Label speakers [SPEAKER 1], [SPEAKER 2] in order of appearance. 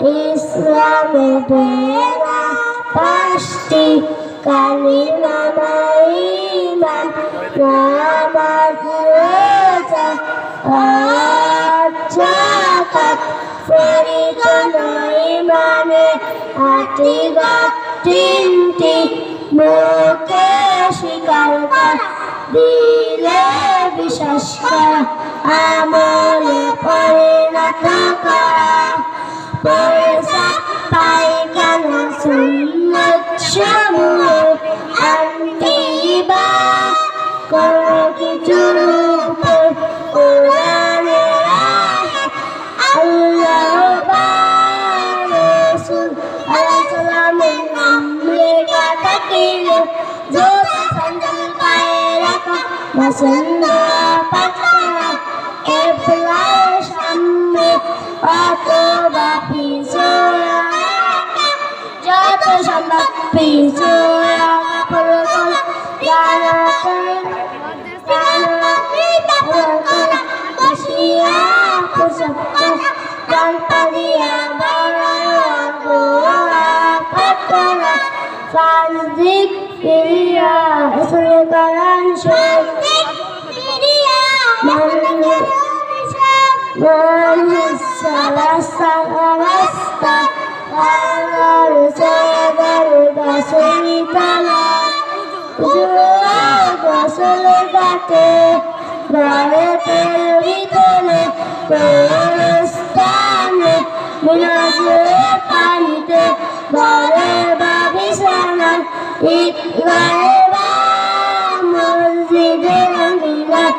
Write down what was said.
[SPEAKER 1] ইসলামে বেড়া পাঁচটি কালিমা ইমান নামাজ রোজা হজ পরিজন ইমানে আটি গাত তিনটি মুখে স্বীকার করা দিলে বিশ্বাস করা আমলে পরিণত পছন্দ পাকড়া এপ্লাই সামনে অথবা পিছনে যত সম্ভব পিছনে প্রকল জানাতে বসিয়া পুষপ্ত জলপদিয়া বিনাশের পানিতে ঘরে বা বিছানায় ঈদ গায়ে বা মসজিদে মিলাদ